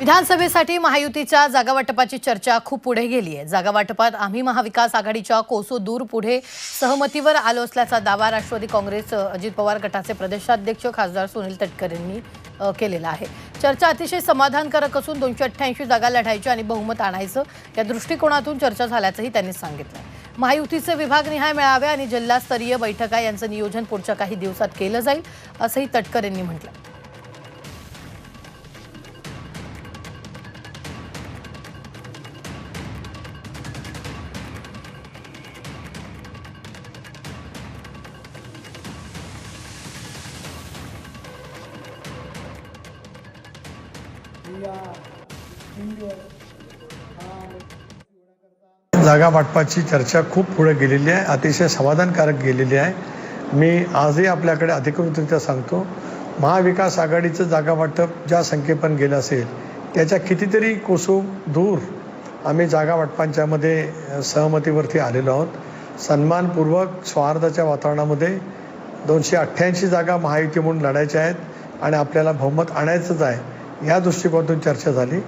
विधानसभेसाठी महायुतीच्या जागावाटपाची चर्चा खूप पुढे गेली आहे. जागावाटपात आम्ही महाविकास आघाडीच्या कोसो दूर पुढे सहमतीवर आलो असल्याचा दावा राष्ट्रवादी काँग्रेस अजित पवार गटाचे प्रदेशाध्यक्ष खासदार सुनील तटकर यांनी केलेला आहे. चर्चा अतिशय समाधानकारक असून दोनशे अठ्ठ्याऐंशी जागा लढायची आणि बहुमत आणायचं या दृष्टिकोनातून चर्चा झाल्याचंही त्यांनी सांगितलं महायुतीचे विभागनिहाय मेळावे आणि जिल्हास्तरीय बैठका यांचं नियोजन पुढच्या काही दिवसात केलं जाईल असंही तटकर यांनी म्हटलं जागा वाटपाची चर्चा खूप पुढे गेलेली आहे अतिशय समाधानकारक गेलेली आहे. मी आजही आपल्याकडे अधिकृतरित्या सांगतो महाविकास आघाडीचं जागा वाटप ज्या संख्येपर्यंत गेलं असेल त्याच्या कितीतरी कोसू दूर आम्ही जागा वाटपांच्यामध्ये सहमतीवरती आलेलो आहोत. सन्मानपूर्वक सौहार्दाच्या वातावरणामध्ये दोनशे अठ्ठ्याऐंशी जागा महायुती म्हणून लढायच्या आहेत आणि आपल्याला बहुमत आणायचंच आहे. या दृष्टिकोनातून चर्चा झाली.